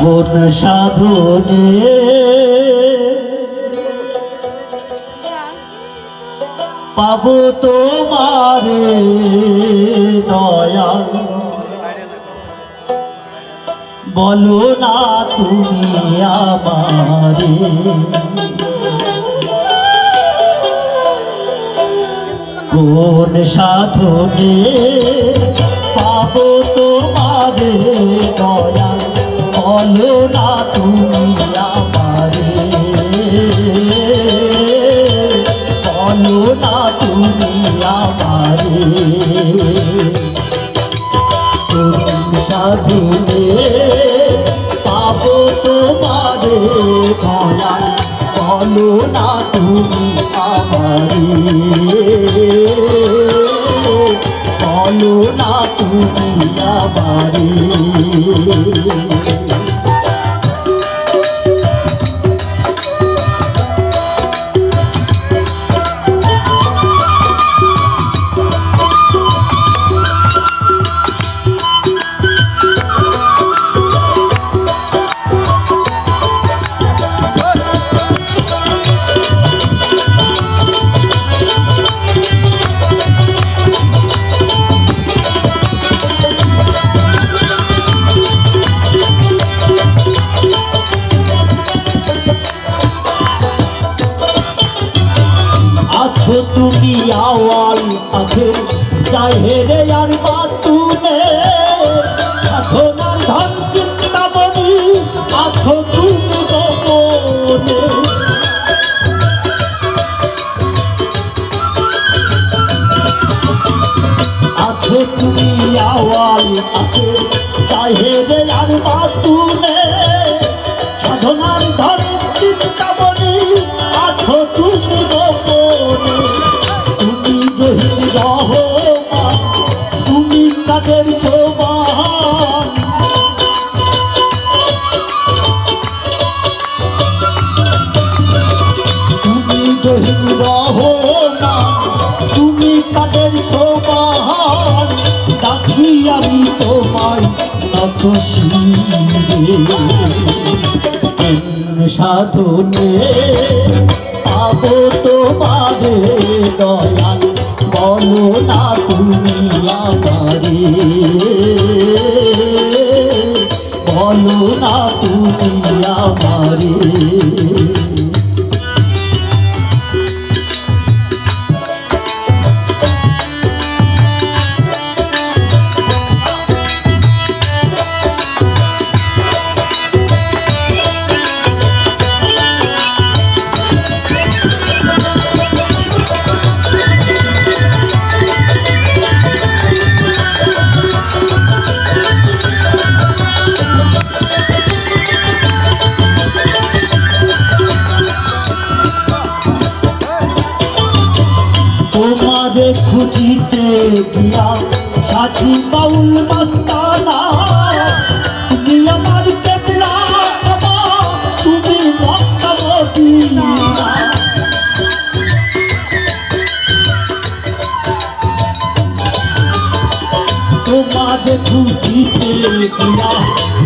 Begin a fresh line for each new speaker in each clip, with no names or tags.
কোন সাধনে। পাবো তোমারে দয়া বলো না তুমি আমারে। কোন সাধনে পাবো তোমারে বলো না তুমি আমারে। বলো না তুমি আমারে। সাধনে পাবো তোমারে দয়া বলো না তুমি আমারে। বলো না আছে। যাই হেরে আর বাতুনে আছো না ধন চিন্তামণি, আছো তুমি গোপনে আছো তুমি আওয়াল আছে যাই হেরে আর বাতুনে তুমি কাদের ছোবান ডাকি আমি তোমায় নত সাধনে পাবো তোমারে দয়াল, বলো না তুমি আমারে। বলো না তুমি আমারে। সাথী বাউল মস্তানা তুমি আমার পেতলা বাবা তুমি মক্কামদিনা তোমারে খুঁজিতে গিয়া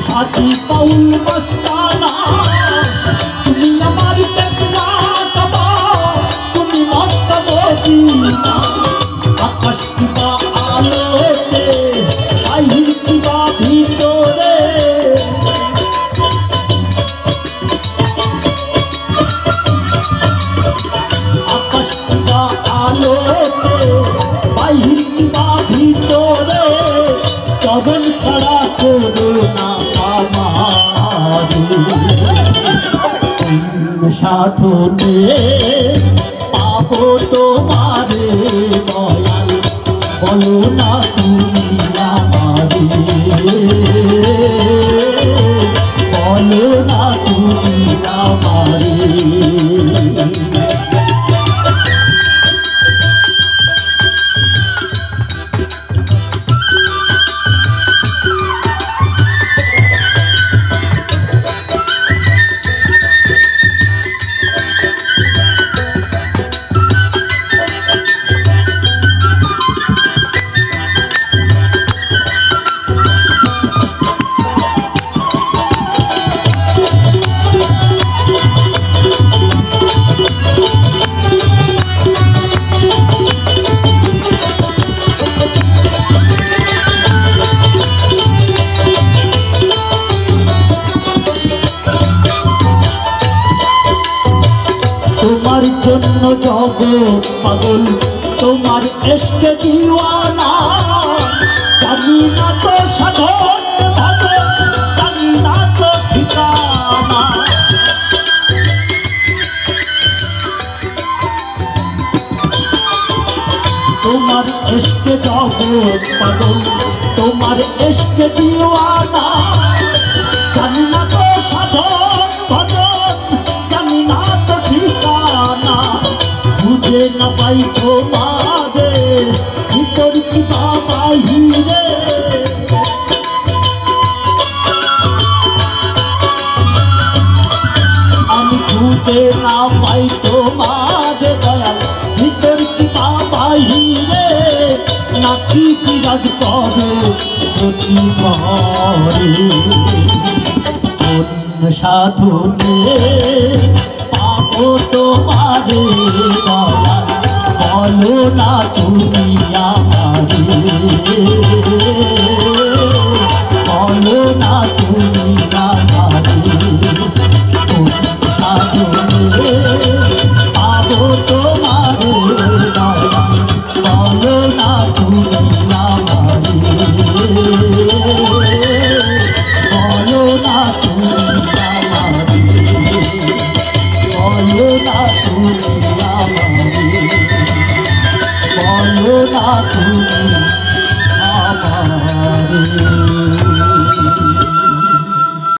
সাথী বাউল মস্তানা তুমি আমার পেতলা বাবা তুমি মক্কামদিনা আকাশ সাধনে পাবো তোমারে দয়াল। বলো না তুমি আমারে। বলো না তুমি আমারে। গো পাগল, তোমার এসকে দিওয়ানা। জানি না তো সাধন ভালো জানি না তো ঠিকানা। তোমার এসকে জগৎ পাগল, তোমার এসকে দিওয়ানা। জানি না তো সাধন ভজন না পাই তোমাদের, ভিতর কি আমি খুঁজে না পাই তোমাদের দয়াল, ভিতর কি বাবা হিরে নাকি বিরাজ করে প্রতি কোন পাবো তোমারে বলো না তুমি আমারে। বলো না তুমি আমারে। সাধনে পাবো তোমারে বলো না তুমি আমারে। বলো তুমি আমারে